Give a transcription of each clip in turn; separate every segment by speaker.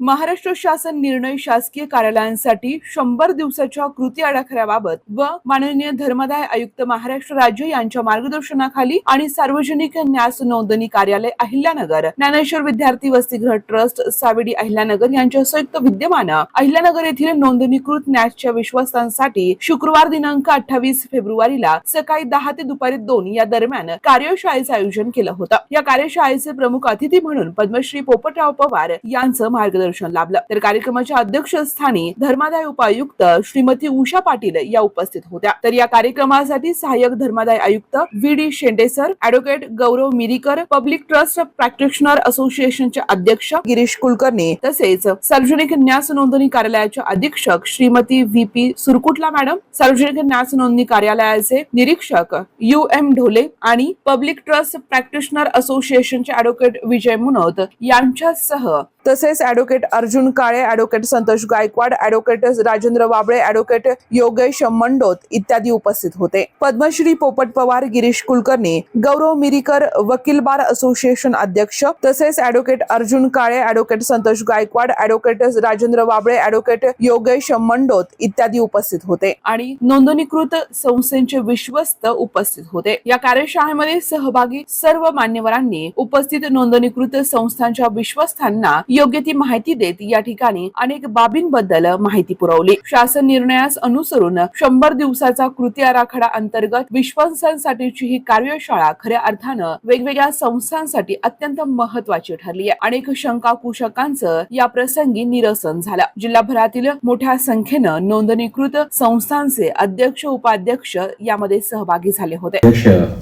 Speaker 1: महाराष्ट्र शासन निर्णय शासकीय कार्यालयांसाठी शंभर दिवसाच्या कृती आराखड्याबाबत व माननीय धर्मदाय आयुक्त महाराष्ट्र राज्य यांच्या मार्गदर्शनाखाली आणि सार्वजनिक न्यास नोंदणी कार्यालय अहिल्यानगर ज्ञानेश्वर विद्यार्थी वसतिगृह ट्रस्ट सावेडी अहिल्यानगर यांच्या संयुक्त विद्यमान अहिल्यानगर येथील नोंदणीकृत न्यासच्या विश्वासांसाठी शुक्रवार दिनांक अठ्ठावीस फेब्रुवारीला सकाळी दहा ते दुपारी दोन या दरम्यान कार्यशाळेचं आयोजन केलं होतं. या कार्यशाळेचे प्रमुख अतिथी म्हणून पद्मश्री पोपटराव पवार यांचं मार्गदर्शन लाभलं. तर कार्यक्रमाच्या अध्यक्षस्थानी धर्मादाय उपायुक्त श्रीमती उषा पाटील या उपस्थित होत्या. तर या कार्यक्रमासाठी सहाय्यक धर्मादाय आयुक्त V D शेंडेसर advocate Gaurav Mirikar public trust practitioner असोसिएशनचे अध्यक्ष गिरीश कुलकर्णी तसेच सार्वजनिक न्यास नोंदणी कार्यालयाच्या अधीक्षक Shrimati V P Surkutla madam सार्वजनिक न्यास नोंदणी कार्यालयाचे निरीक्षक यू एम ढोले आणि पब्लिक ट्रस्ट प्रॅक्टिशनर असोसिएशनचे ऍडव्होकेट विजय मुनोत यांच्यासह तसेच advocate Arjun Kale advocate Santosh Gaikwad advocate Rajendra Wable advocate Yogesh Mandot इत्यादी उपस्थित होते. पद्मश्री पोपट पवार गिरीश कुलकर्णी गौरव मिरीकर वकील बार असोसिएशन अध्यक्ष तसेच advocate Arjun Kale advocate Santosh Gaikwad advocate Rajendra Wable advocate Yogesh Mandot इत्यादी उपस्थित होते. आणि नोंदणीकृत संस्थेचे विश्वस्त उपस्थित होते. या कार्यशाळेमध्ये सहभागी सर्व मान्यवरांनी उपस्थित नोंदणीकृत संस्थांच्या विश्वस्तांना योग्य ती माहिती देत या ठिकाणी अनेक बाबींबद्दल माहिती पुरवली. शासन निर्णयास अनुसरून शंभर दिवसाचा कृती आराखडा अंतर्गत विश्वासांसाठीची ही कार्यशाळा खऱ्या अर्थानं वेगवेगळ्या संस्थांसाठी अत्यंत महत्वाची ठरली आहे. अनेक शंका कुशकांचं या प्रसंगी निरसन झालं. जिल्हाभरातील मोठ्या संख्येनं नोंदणीकृत संस्थांचे अध्यक्ष उपाध्यक्ष यामध्ये सहभागी झाले होते.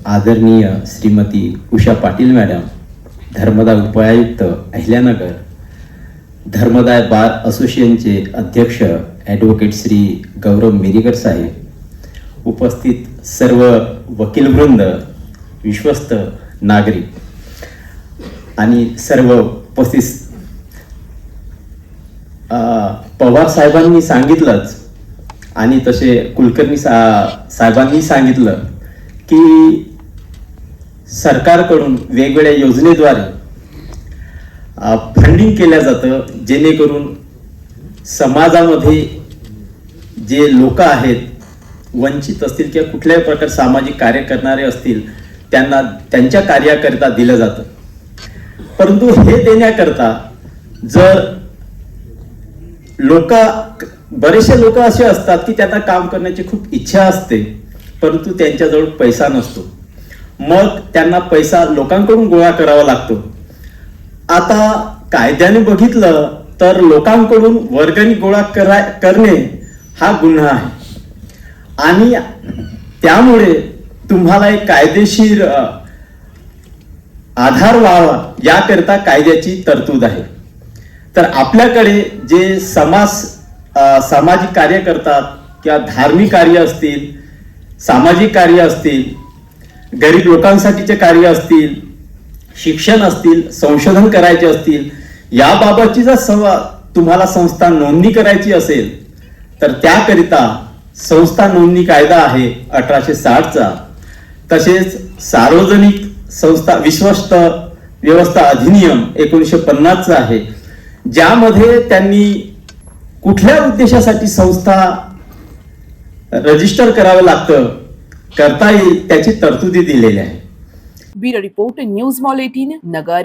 Speaker 2: आदरणीय श्रीमती उषा पाटील मॅडम धर्मदा उपायुक्त अहिल्यानगर धर्मदाय बार असोसिएशनचे अध्यक्ष ॲडव्होकेट श्री गौरव मिरीकर साहेब उपस्थित सर्व वकीलवृंद विश्वस्त नागरिक आणि सर्व उपस्थित पवार साहेबांनी सांगितलंच आणि तसे कुलकर्णी सा साहेबांनी सांगितलं की सरकारकडून वेगवेगळ्या योजनेद्वारे फंडिंग केलं जातं जेणेकरून समाजामध्ये जे लोक आहेत वंचित असतील किंवा कुठल्याही प्रकार सामाजिक कार्य करणारे असतील त्यांना त्यांच्या कार्याकरिता दिलं जातं. परंतु हे देण्याकरता जर लोक बरेचसे लोक असे असतात की त्यांना काम करण्याची खूप इच्छा असते परंतु त्यांच्याजवळ पैसा नसतो. मग त्यांना पैसा लोकांकडून गोळा करावा लागतो. आता कायद्याने बघितलं तर लोकांकडून वर्गणी गोळा करा करणे हा गुन्हा आहे. आणि त्यामुळे तुम्हाला एक कायदेशीर आधार व्हावा याकरिता कायद्याची तरतूद आहे. तर आपल्याकडे जे समाज सामाजिक कार्य करतात किंवा धार्मिक कार्य असतील सामाजिक कार्य असतील गरीब लोकांसाठीचे कार्य असतील शिक्षण असतील संशोधन करायचे असतील याबाबतची जर सव तुम्हाला संस्था नोंदणी करायची असेल तर त्याकरिता संस्था नोंदणी कायदा आहे अठराशे साठचा. तसेच सार्वजनिक संस्था विश्वस्त व्यवस्था अधिनियम एकोणीसशे पन्नासचा आहे ज्यामध्ये त्यांनी कुठल्या उद्देशासाठी संस्था रजिस्टर करावं लागतं करता येईल त्याची तरतुदी दिलेली आहे.
Speaker 1: બ્યુરો રિપોર્ટ ન્યૂઝ મોલ એટીન નગર